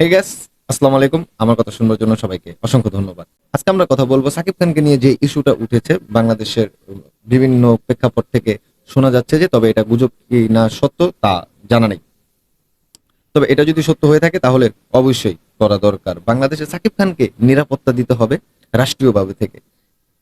হে আসসালামু আলাইকুম। আমার কথা শুনবার জন্য সবাইকে অসংখ্য ধন্যবাদ। আজকে আমরা কথা বলব সাকিব খানকে নিয়ে যে ইস্যুটা উঠেছে বাংলাদেশের বিভিন্ন প্রেক্ষাপট থেকে শোনা যাচ্ছে যে তবে এটা গুজব কি না সত্য তা জানা নেই। তবে এটা যদি সত্য হয়ে থাকে তাহলে অবশ্যই করা দরকার। বাংলাদেশে সাকিব খানকে নিরাপত্তা দিতে হবে রাষ্ট্রীয়ভাবে থেকে।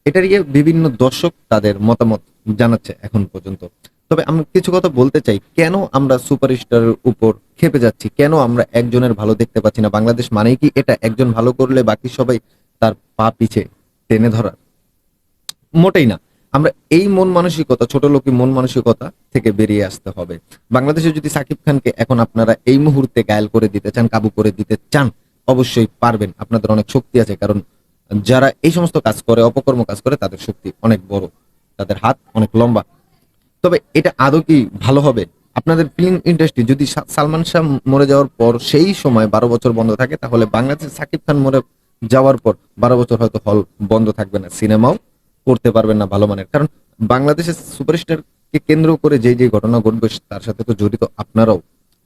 এটা নিয়ে বিভিন্ন দর্শক তাদের মতামত জানাচ্ছে এখন পর্যন্ত। তবে আমি কিছু কথা বলতে চাই। কেন আমরা সুপারস্টারের উপর খেপে যাচ্ছি? কেন আমরা একজনের ভালো দেখতে পাচ্ছি না? বাংলাদেশ মানেই কি এটা একজন ভালো করলে বাকি সবাই তার পা পিছে টেনে ধরার? মোটেই না। আমরা এই মন মানসিকতা, ছোট লোকই মন মানসিকতা থেকে বেরিয়ে আসতে হবে। বাংলাদেশে যদি সাকিব খানকে এখন আপনারা এই মুহূর্তে গায়েল করে দিতে চান, কাবু করে দিতে চান, অবশ্যই পারবেন। আপনাদের অনেক শক্তি আছে, কারণ যারা এই সমস্ত কাজ করে, অপকর্ম কাজ করে, তাদের শক্তি অনেক বড়। তাদের হাত অনেক লম্বা। তবে এটা আদৌ কি ভালো হবে? আপনাদের ফিল্ম ইন্ডাস্ট্রি যদি সালমান শাহ মরে যাওয়ার পর সেই সময় বারো বছর বন্ধ থাকে, তাহলে বাংলাদেশের সাকিব খান মরে যাওয়ার পর বারো বছর হয়তো হল বন্ধ থাকবে না। সিনেমাও করতে পারবেন না ভালো মানের। কারণ বাংলাদেশের সুপারস্টারকে কেন্দ্র করে যে যে ঘটনা ঘটবে, তার সাথে তো জড়িত আপনারাও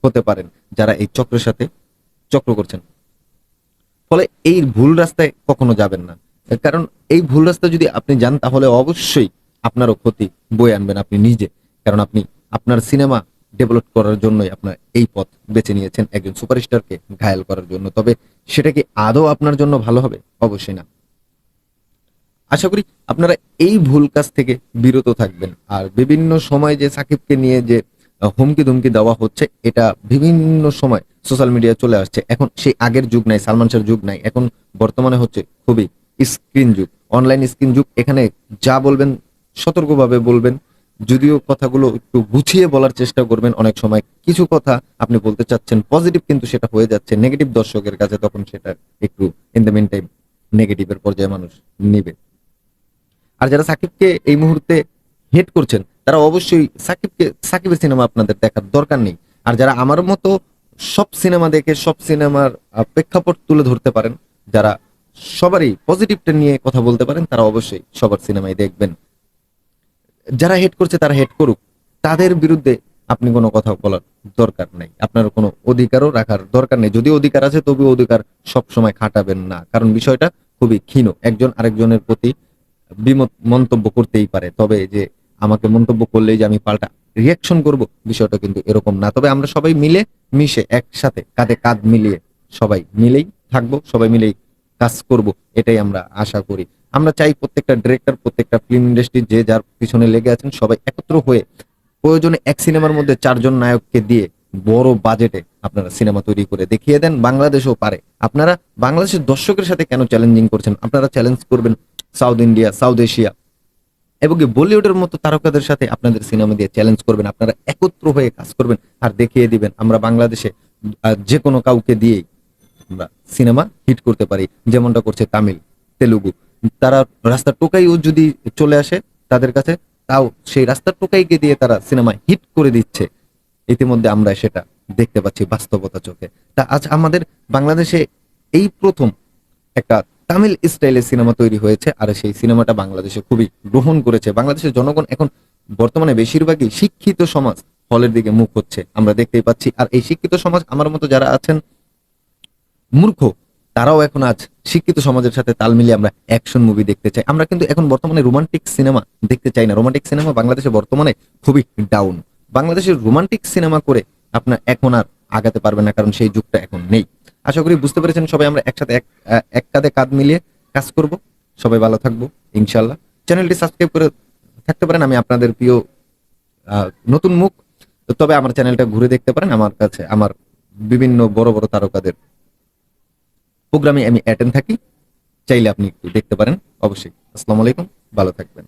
হতে পারেন যারা এই চক্রের সাথে চক্র করছেন। ফলে এই ভুল রাস্তায় কখনো যাবেন না। কারণ এই ভুল রাস্তা যদি আপনি যান, তাহলে অবশ্যই আপনারও ক্ষতি বয়ে আনবেন আপনি নিজে, কারণ আপনি আপনার সিনেমা ডেভেলপ করার জন্যই আপনার এই পথ বেছে নিয়েছেন একজন সুপারস্টারকে ঘায়াল করার জন্য। তবে সেটা কি আদৌ আপনার জন্য ভালো হবে? অবশ্যই না। আশা করি আপনারা এই ভুল কাজ থেকে বিরত থাকবেন। আর বিভিন্ন সময় যে সাকিবকে নিয়ে যে হুমকি ধুমকি দেওয়া হচ্ছে, এটা বিভিন্ন সময় সোশ্যাল মিডিয়া চলে আসছে। এখন সেই আগের যুগ নাই, সালমান শাহর যুগ নাই। এখন বর্তমানে হচ্ছে খুবই স্ক্রিন যুগ। অনলাইন স্ক্রিন যুগ, এখানে যা বলবেন সতর্কভাবে বলবেন। যদিও কথাগুলো একটু গুছিয়ে বলার চেষ্টা করবেন অনেক সময়। কিছু কথা আপনি বলতে চাচ্ছেন পজিটিভ কিন্তু সেটা হয়ে যাচ্ছে। নেগেটিভ দর্শকের কাছে তখন সেটা একটু ইন দ্য মিন টাইম নেগেটিভের পর্যায়ে মানুষ নিবে। আর যারা সাকিবকে এই মুহূর্তে হেট করছেন, তারা অবশ্যই সাকিবকে, সাকিবের সিনেমা আপনাদের দেখার দরকার নেই। আর যারা আমার মতো সব সিনেমা দেখে, সব সিনেমার প্রেক্ষাপট তুলে ধরতে পারেন, যারা সবারই পজিটিভটা নিয়ে কথা বলতে পারেন, তারা অবশ্যই সবার সিনেমায় দেখবেন। যারা হেট করছে তারা হেট করুক। তাদের বিরুদ্ধে আপনি কোনো কথা বলার দরকার নেই। আপনার কোনো অধিকারও রাখার দরকার নেই। যদি অধিকার আছে তবু অধিকার সব সময় খাটাবেন না। কারণ বিষয়টা খুবই ক্ষীণ। একজন আরেকজনের প্রতি বিমত মন্তব্য করতেই পারে। তবে যে আমাকে মন্তব্য করলেই যে আমি পাল্টা রিয়াকশন করব, বিষয়টা কিন্তু এরকম না। তবে আমরা সবাই মিলে মিশে একসাথে কাঁধে কাঁধ মিলিয়ে সবাই মিলেই থাকব, সবাই মিলেই কাজ করব, এটাই আমরা আশা করি। আমরা চাই প্রত্যেকটা ডিরেক্টর প্রত্যেকটা ফিল্ম ইন্ডাস্ট্রি যে যার পিছনে লেগে আছেন সবাই একত্র হয়ে প্রয়োজনে এক সিনেমার মধ্যে চারজন নায়ককে দিয়ে বড় বাজেটে আপনারা সিনেমা তৈরি করে দেখিয়ে দেন, বাংলাদেশও পারে। আপনারা বাংলাদেশের দর্শকের সাথে কেন চ্যালেঞ্জিং করছেন? আপনারা চ্যালেঞ্জ করবেন সাউথ ইন্ডিয়া সাউথ এশিয়া এবং বলিউডের মতো তারকাদের সাথে আপনাদের সিনেমা দিয়ে চ্যালেঞ্জ করবেন। আপনারা একত্র হয়ে কাজ করবেন আর দেখিয়ে দিবেন। আমরা বাংলাদেশে যে কোনো কাউকে দিয়েই আমরা সিনেমা হিট করতে পারি। যেমনটা করছে তামিল, তেলুগু। তারা রাস্তার টোকাইও যদি চলে আসে তাদের কাছে, তাও সেই রাস্তার টোকাইকে দিয়ে তারা সিনেমা হিট করে দিচ্ছে। ইতিমধ্যে আমরা সেটা দেখতে পাচ্ছি বাস্তবতা চোখে। তা আজ আমাদের বাংলাদেশে এই প্রথম একটা তামিল স্টাইলের সিনেমা তৈরি হয়েছে, আর সেই সিনেমাটা বাংলাদেশে খুবই গ্রহণ করেছে। বাংলাদেশের জনগণ এখন বর্তমানে বেশিরভাগই শিক্ষিত সমাজ হলের দিকে মুখ হচ্ছে। আমরা দেখতেই পাচ্ছি, আর এই শিক্ষিত সমাজ আমার মতো যারা আছেন, মূর্খ তারাও এখন আজ শিক্ষিত সমাজের সাথে তাল মিলিয়ে আমরা অ্যাকশন মুভি দেখতে চাই। আমরা কিন্তু এখন বর্তমানে রোমান্টিক সিনেমা দেখতে চাই না। রোমান্টিক সিনেমা বাংলাদেশে বর্তমানে খুবই ডাউন বাংলাদেশের রোমান্টিক সিনেমা করে আপনার এখন আর আগাতে পারবে না, কারণ সেই যুগটা এখন নেই। আশা করি বুঝতে পেরেছেন সবাই, আমরা একসাথে এক এক কাঁধে কাঁধ মিলিয়ে কাজ করব। সবাই ভালো থাকব ইনশাল্লাহ চ্যানেলটি সাবস্ক্রাইব করে থাকতে পারেন। আমি আপনাদের প্রিয় নতুন মুখ। তবে আমার চ্যানেলটা ঘুরে দেখতে পারেন। আমার কাছে, আমার বিভিন্ন বড় বড় তারকাদের প্রোগ্রামে আমি অ্যাটেন্ড থাকি চাইলে আপনি একটু দেখতে পারেন। অবশ্যই। আসসালামু আলাইকুম। ভালো থাকবেন।